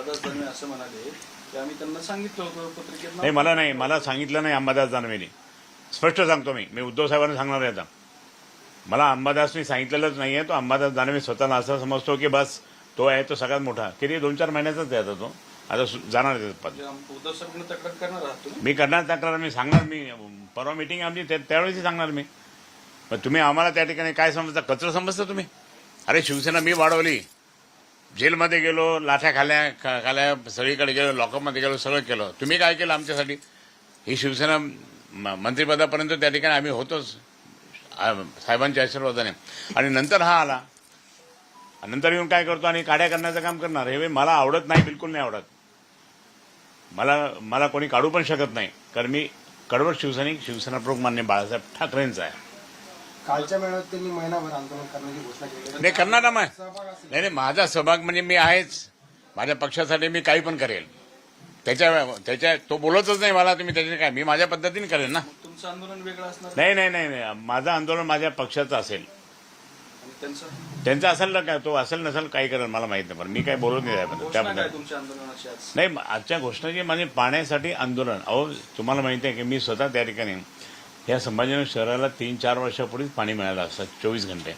अंबादास दानवे असं म्हणाले की आम्ही त्यांना सांगितलं होतं पत्रिकेत नाही मला नाही मला सांगितलं नाही अंबादास दानवेने. स्पष्ट सांगतो मी. मी उद्धव साहेबांना सांगणार आहे आता. मला अंबादासनी सांगितलेलंच नाही आहे तो अंबादास दानवे स्वतःला असं समजतो की बस तो आहे तो सगळ्यात मोठा. किती दोन चार महिन्याचाच आहे आता तो. आता जाणार आहे पद. म्हणजे उद्धव साहेबांना तक्रार करणार आहात तुम्ही? मी करणार तक्रार मी सांगणार मी परवा मिटिंग आमची त्या- त्यावेळेस सांगणार मी. पण तुम्ही आम्हाला त्या ठिकाणी काय समजता? कचरं समजता तुम्ही? अरे शिवसेना मी वाढवली. जेलमध्ये गेलो लाठ्या खाल्या खा- खाल्या सगळीकडे गेलो लॉकअपमध्ये गेलो सगळं केलं. तुम्ही काय केलं आमच्यासाठी? ही शिवसेना म- मंत्रिपदापर्यंत त्या ठिकाणी आम्ही होतोच साहेबांच्या आशीर्वादाने. आणि नंतर हा आला. नंतर येऊन काय करतो? आणि काड्या करण्याचं काम करणार. हे मला आवडत नाही बिलकुल नाही आवडत. मला मला कोणी काढू पण शकत नाही. कारण मी कडवट शिवसैनिक शिवसेना प्रमुख मान्य बाळासाहेब ठाकरेंचा आहे. कालच्या मेळाव्यात त्यांनी महिनाभर आंदोलन करण्याची घोषणा केली. नाही करणार ना मग. नाही नाही माझा सहभाग म्हणजे मी आहेच. माझ्या पक्षासाठी मी काही पण करेल. त्याच्या त्याच्या तो बोलतच नाही मला तुम्ही त्याच्या काय मी माझ्या पद्धतीने करेल ना? तुमचं आंदोलन वेगळं असणार? नाही नाही नाही नाही. माझं आंदोलन माझ्या पक्षाचं असेल. आणि त्यांचं? त्यांचं असेल ना काय तो असेल नसेल काही करेल मला माहीत नाही पण मी काही बोलत नाही त्याबद्दल घोषणा त्याबद्दल काय तुमच्या आंदोलनाची आज? नाही आजच्या घोषणाची म्हणजे पाण्यासाठी आंदोलन. अहो तुम्हाला माहिती आहे की मी स्वतः त्या ठिकाणी या संभाजीनगर शहराला तीन चार वर्षापूर्वीच पाणी मिळालं असतं चोवीस घंटे.